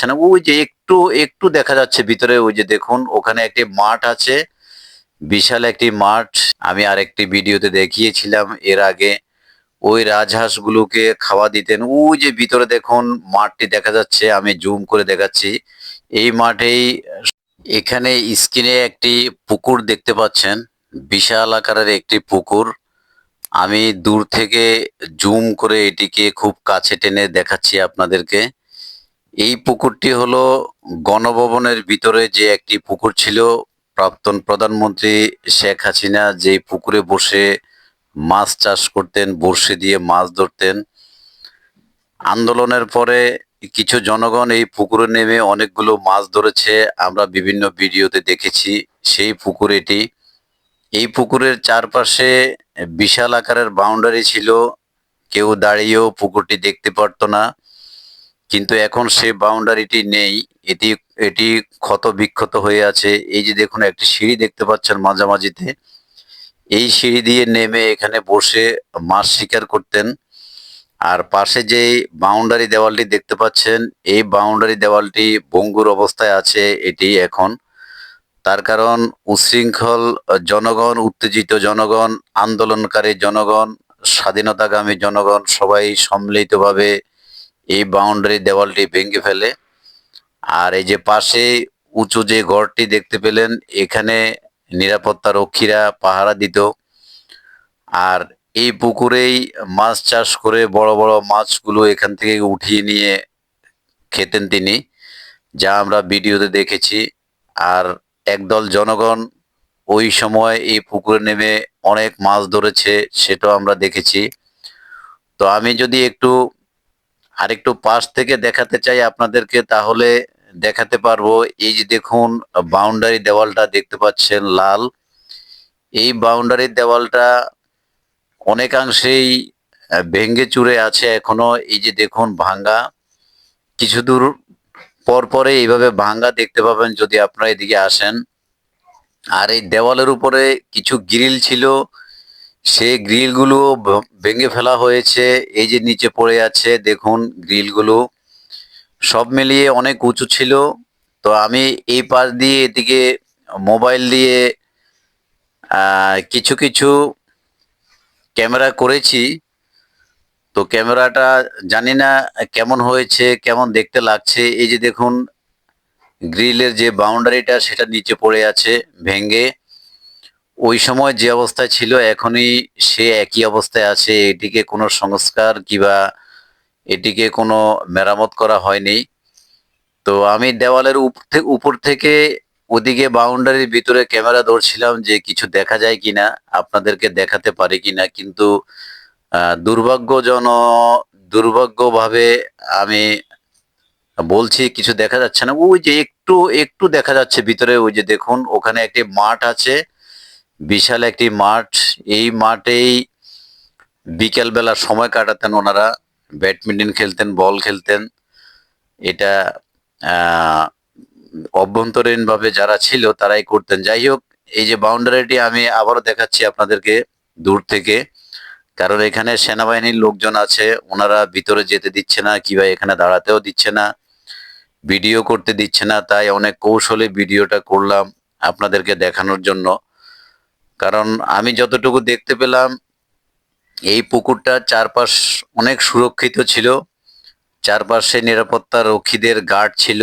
যাচ্ছে না। ওই যে একটু একটু দেখা যাচ্ছে ভিতরে, ওই যে দেখুন, ওখানে একটি মাঠ আছে। বিশাল একটি মাঠ। আমি আরেকটি ভিডিওতে দেখিয়েছিলাম, এর আগে ওই রাজহাঁসগুলোকে খাওয়া দিতেন। ওই যে ভিতরে দেখুন, মাঠটি দেখা যাচ্ছে, আমি জুম করে দেখাচ্ছি। এই মাঠেই এখানে স্ক্রিনে একটি পুকুর দেখতে পাচ্ছেন। বিশাল আকারের একটি পুকুর। আমি দূর থেকে জুম করে এটিকে খুব কাছে টেনে দেখাচ্ছি আপনাদেরকে। এই পুকুরটি হলো গণভবনের ভিতরে যে একটি পুকুর ছিল, প্রাক্তন প্রধানমন্ত্রী শেখ হাসিনা যে পুকুরে বসে মাছ চাষ করতেন, বড়শি দিয়ে মাছ ধরতেন। আন্দোলনের পরে কিছু জনগণ এই পুকুরে নেমে অনেকগুলো মাছ ধরেছে, আমরা বিভিন্ন ভিডিওতে দেখেছি সেই পুকুর এটি। এই পুকুরের চারপাশে বিশাল আকারের বাউন্ডারি ছিল, কেউ দাঁড়িয়েও পুকুরটি দেখতে পারতো না। কিন্তু এখন সে বাউন্ডারিটি নেই। এটি এটি ক্ষত বিক্ষত হয়ে আছে। এই যে দেখুন, একটি সিঁড়ি দেখতে পাচ্ছেন মাঝামাঝিতে। এই সিঁড়ি দিয়ে নেমে এখানে বসে মাছ শিকার করতেন। আর পাশে যে বাউন্ডারি দেওয়ালটি দেখতে পাচ্ছেন, এই বাউন্ডারি দেওয়ালটি ভঙ্গুর অবস্থায় আছে, এটি এখন। তার কারণ, উশৃঙ্খল জনগণ, উত্তেজিত জনগণ, আন্দোলনকারী জনগণ, স্বাধীনতাগামী জনগণ, সবাই সম্মিলিতভাবে এই বাউন্ডারি দেওয়ালটি ভেঙে ফেলে। আর এই যে পাশে উঁচু যে ঘরটি দেখতে পেলেন, এখানে নিরাপত্তা রক্ষীরা পাহারা দিত। আর এই পুকুরেই মাছ চাষ করে বড় বড় মাছগুলো এখান থেকে উঠিয়ে নিয়ে খেতেন তিনি, যা আমরা ভিডিওতে দেখেছি। আর একদল জনগণ ওই সময় এই পুকুরে নেমে অনেক মাছ ধরেছে, সেটাও আমরা দেখেছি। তো আমি যদি একটু আরেকটু পাশ থেকে দেখাতে চাই আপনাদেরকে, তাহলে দেখাতে পারব। এই যে দেখুন বাউন্ডারি দেওয়ালটা দেখতে পাচ্ছেন লাল। এই বাউন্ডারি দেওয়ালটা অনেকাংশেই ভেঙ্গে চুরে আছে এখনও। এই যে দেখুন, ভাঙ্গা। কিছু দূর পর পরে এইভাবে ভাঙ্গা দেখতে পাবেন যদি আপনারা এদিকে আসেন। আর এই দেওয়ালের উপরে কিছু গ্রিল ছিল। সেই গ্রিলগুলো ভেঙে ফেলা হয়েছে। এই যে নিচে পড়ে আছে, দেখুন গ্রিলগুলো। সব মিলিয়ে অনেক উঁচু ছিল। তো আমি এই পাশ দিয়ে এদিকে মোবাইল দিয়ে কিছু কিছু ক্যামেরা করেছি। তো ক্যামেরাটা জানি না কেমন হয়েছে, কেমন দেখতে লাগছে। এই যে দেখুন, গ্রিলের যে বাউন্ডারিটা, সেটা নিচে পড়ে আছে ভেঙ্গে ওই সময় যে অবস্থায় ছিল, এখনই সে একই অবস্থায় আছে। এটিকে কোনো সংস্কার কিবা এটিকে কোনো মেরামত করা হয়নি। তো আমি দেওয়ালের উপর থেকে ওদিকে বাউন্ডারির ভিতরে ক্যামেরা ধরছিলাম যে কিছু দেখা যায় কিনা, আপনাদেরকে দেখাতে পারি কিনা। কিন্তু দুর্ভাগ্যজন দুর্ভাগ্যভাবে আমি বলছি কিছু দেখা যাচ্ছে না। ওই যে একটু একটু দেখা যাচ্ছে ভিতরে। ওই যে দেখুন, ওখানে একটি মাঠ আছে। বিশাল একটি মাঠ। এই মাঠেই বিকেলবেলা সময় কাটাতেন ওনারা। ব্যাডমিন্টন খেলতেন, বল খেলতেন। এটা অভ্যন্তরীণভাবে যারা ছিল তারাই করতেন। যাই হোক, এই যে বাউন্ডারিটি আমি আবারও দেখাচ্ছি আপনাদেরকে দূর থেকে। কারণ এখানে সেনাবাহিনীর লোকজন আছে, ওনারা ভিতরে যেতে দিচ্ছে না, কিংবা এখানে দাঁড়াতেও দিচ্ছে না, ভিডিও করতে দিচ্ছে না। তাই অনেক কৌশলে ভিডিওটা করলাম আপনাদেরকে দেখানোর জন্য। কারণ আমি যতটুকু দেখতে পেলাম, এই পুকুরটার চারপাশ অনেক সুরক্ষিত ছিল। চারপাশে নিরাপত্তা রক্ষীদের গার্ড ছিল,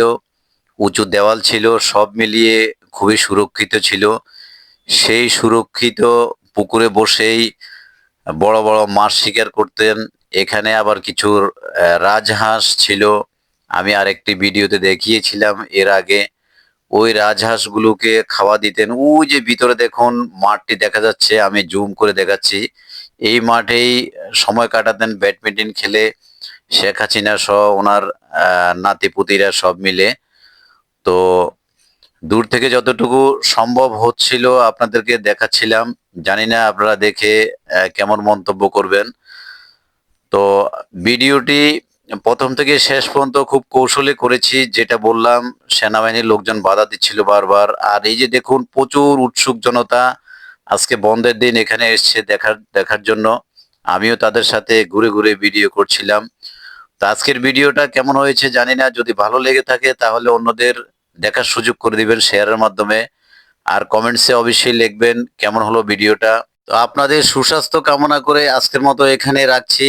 উঁচু দেওয়াল ছিল, সব মিলিয়ে খুবই সুরক্ষিত ছিল। সেই সুরক্ষিত পুকুরে বসেই বড় বড় মাছ শিকার করতেন। এখানে আবার কিছু রাজহাঁস ছিল। আমি আরেকটি ভিডিওতে দেখিয়েছিলাম, এর আগে ওই রাজহাঁসগুলোকে খাওয়া দিতেন। ওই যে ভিতরে দেখুন, মাঠটি দেখা যাচ্ছে, আমি জুম করে দেখাচ্ছি। এই মাঠেই সময় কাটাতেন, ব্যাডমিন্টন খেলে শেখ হাসিনা সহ ওনার নাতিপুতিরা সব মিলে। তো দূর থেকে যতটুকু সম্ভব হচ্ছিল আপনাদেরকে দেখাচ্ছিলাম। জানি না আপনারা দেখে কেমন মন্তব্য করবেন। তো ভিডিওটি প্রথম থেকে শেষ পর্যন্ত খুব কৌশলে করেছি, যেটা বললাম, সেনাবাহিনীর লোকজন বাধা দিচ্ছিল বারবার। আর এই যে দেখুন, প্রচুর উৎসুক জনতা আজকে বন্ধের দিন এখানে এসছে দেখার দেখার জন্য। আমিও তাদের সাথে ঘুরে ঘুরে ভিডিও করছিলাম। তো আজকের ভিডিওটা কেমন হয়েছে জানি না, যদি ভালো লেগে থাকে তাহলে অন্যদের দেখার সুযোগ করে দিবেন শেয়ারের মাধ্যমে। আর কমেন্টসে অবশ্যই লিখবেন কেমন হলো ভিডিওটা। তো আপনাদের সুস্বাস্থ্য কামনা করে আজকের মতো এখানে রাখছি।